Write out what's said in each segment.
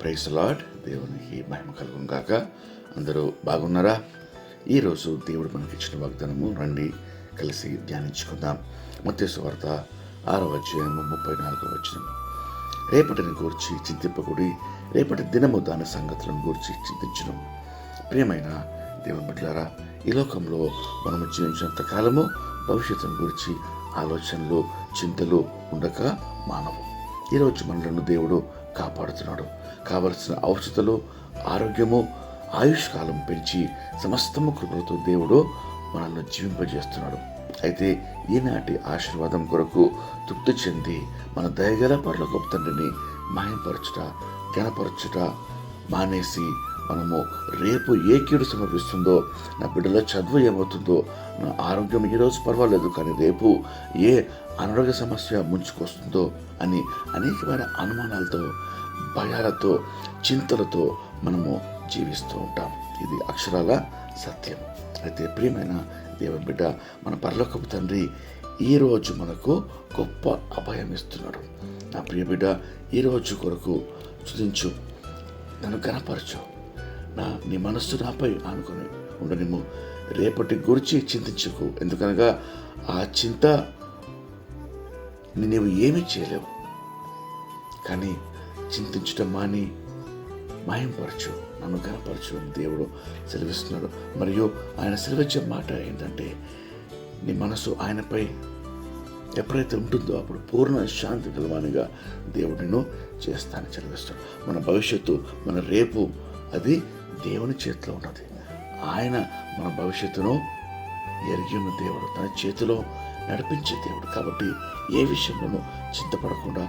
Price lord దేవునికి మహిమ కలుగును గాక. అందరూ బాగున్నారా? ఈరోజు దేవుడు మనకి ఇచ్చిన వాగ్దానము రండి కలిసి ధ్యానించుకుందాం. మత్స్సు వార్త ఆరో అధ్యాయము ముప్పై నాలుగో వచ్చిన రేపటిని గూర్చి చింతింపకుడి రేపటి దినము దాని సంగతులను గూర్చి చింతించడం ప్రియమైన దేవుని బిడ్డలారా ఈ లోకంలో మనము జీవించినంత కాలము భవిష్యత్తును గురించి ఆలోచనలు చింతలు ఉండక మానవు. ఈరోజు మనలను దేవుడు కాపాడుతున్నాడు. కావలసిన ఔషధలు ఆరోగ్యము ఆయుష్ కాలం పెంచి సమస్తము కృపలతో దేవుడు మనల్ని జీవింపజేస్తున్నాడు. అయితే ఈనాటి ఆశీర్వాదం కొరకు తృప్తి చెంది మన దయగల పర్ల గొప్ప తండ్రిని మాయంపరచుట కనపరచుట మానేసి మనము రేపు ఏ కీడు సమర్పిస్తుందో నా బిడ్డల చదువు ఏమవుతుందో నా ఆరోగ్యం ఈరోజు పర్వాలేదు కానీ రేపు ఏ అనారోగ్య సమస్య ముంచుకొస్తుందో అని అనేకమైన అనుమానాలతో భయాలతో చింతలతో మనము జీవిస్తూ ఉంటాం. ఇది అక్షరాల సత్యం. అయితే ప్రియమైన దేవుని బిడ్డ మన పరలోకపు తండ్రి ఈరోజు మనకు గొప్ప అభయం ఇస్తున్నాడు. నా ప్రియ బిడ్డ ఈరోజు కొరకు చుదించు నన్ను గనపరచు నా నీ మనస్సు నాపై ఆనుకొని ఉండనిము రేపటి గురించి చింతించకు. ఎందుకనగా ఆ చింత నీవు ఏమీ చేయలేవు. కానీ చింతించడం మాని మాయంపరచు. నన్ను కనపరచు దేవుడు సెలవిస్తున్నాడు. మరియు ఆయన సెలవిచ్చే మాట ఏంటంటే నీ మనసు ఆయనపై ఎప్పుడైతే ఉంటుందో అప్పుడు పూర్ణ శాంతి గలవానిగా దేవుడిను చేస్తానని చదివిస్తాడు మన భవిష్యత్తు మన రేపు అది దేవుని చేతిలో ఉన్నది. ఆయన మన భవిష్యత్తును ఎరిగి ఉన్న దేవుడు తన చేతిలో నడిపించే దేవుడు. కాబట్టి ఏ విషయంలోనూ చింతపడకుండా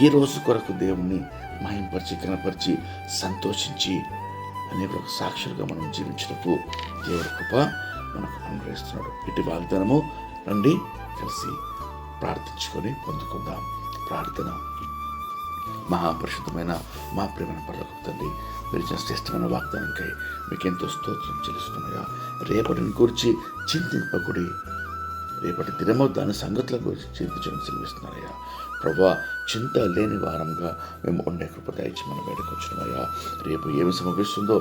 ఈ రోజు కొరకు దేవుణ్ణి మహింపరిచి కనపరిచి సంతోషించి అనేక సాక్షులుగా మనం జీవించినకు దేవుడి కృప మనకు అనుగ్రహిస్తున్నాడు. ఇటు వాగ్దానము రండి కలిసి ప్రార్థించుకొని పొందుకుందాం. ప్రార్థన. మహాపరిశుద్ధమైన మా ప్రేమ పర్లకు తండ్రి మీరు ఇచ్చిన శ్రేష్టమైన వాగ్దానంకై మీకు ఎంతో స్తోత్రం చెల్లిస్తున్నాయా? రేపటిని గురించి చింతింపకుడి రేపటి దినమో దాని సంగతుల గురించి చింతించడం సెలవిస్తున్నారయ్యా. ప్రభా చింత లేని వారంగా మేము ఉండే కృప దయచి మనం వేడుకొచ్చినమయ్యా రేపు ఏమి సమర్పిస్తుందో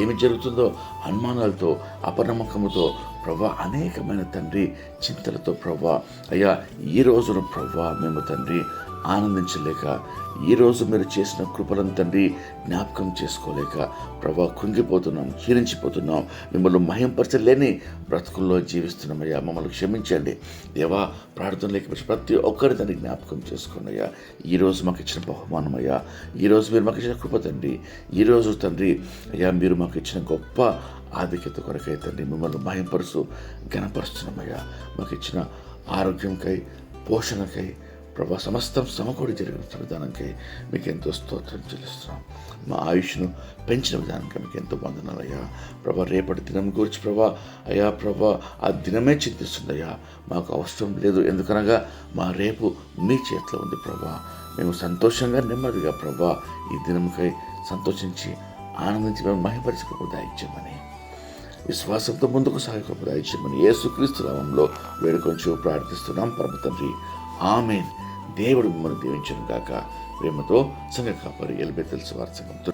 ఏమి జరుగుతుందో అనుమానాలతో అపనమ్మకముతో ప్రభా అనేకమైన తండ్రి చింతలతో ప్రభా అయ్యా ఈ రోజున ప్రభా మేము తండ్రి ఆనందించలేక ఈరోజు మీరు చేసిన కృపలను తండ్రి జ్ఞాపకం చేసుకోలేక ప్రభా కృంగిపోతున్నాం క్షీణించిపోతున్నాం మిమ్మల్ని మహింపరచలేని బ్రతుకుల్లో జీవిస్తున్నామయ్యా. మమ్మల్ని క్షమించండి. దేవా ప్రార్థన లేకపోతే ప్రతి ఒక్కరి దాన్ని జ్ఞాపకం చేసుకున్నయ్యా. ఈరోజు మాకు ఇచ్చిన బహుమానం అయ్యా ఈరోజు మీరు మాకు ఇచ్చిన కృప తండ్రి. ఈరోజు తండ్రి అయ్యా మీరు మాకు ఇచ్చిన గొప్ప ఆధిక్యత కొరకై తండ్రి మిమ్మల్ని మహింపరుస్తూ గణపరుస్తున్నామయ్యా మాకు ఇచ్చిన ఆరోగ్యంకై పోషణకై ప్రభా సమస్తం సమకూడి జరిగిన విధానంకై మీకు ఎంతో స్తోత్రం చెల్లిస్తున్నాం. మా ఆయుష్ను పెంచిన విధానంకై మీకు ఎంతో వందనాలయ్యా ప్రభా రేపటి దినం గురించి ప్రభా అయ్యా ప్రభా ఆ దినమే చింతిస్తుందయ్యా మాకు అవసరం లేదు ఎందుకనగా మా రేపు మీ చేతిలో ఉంది ప్రభా. మేము సంతోషంగా నెమ్మదిగా ప్రభా ఈ దినముకై సంతోషించి ఆనందించి మేము మహిపరిచి దాయిచ్చామని విశ్వాసంతో ముందుకు సాగే దాయిచ్చామని యేసుక్రీస్తు నామంలో వేడుకొంచు ప్రార్థిస్తున్నాం. పరమ తండ్రి ఆమెన్. దేవుడు మిమ్మల్ని దీవించను గాక. ప్రేమతో సంఘ కాపరి ఎలిబెతెల్స్ వారి సంఘంతో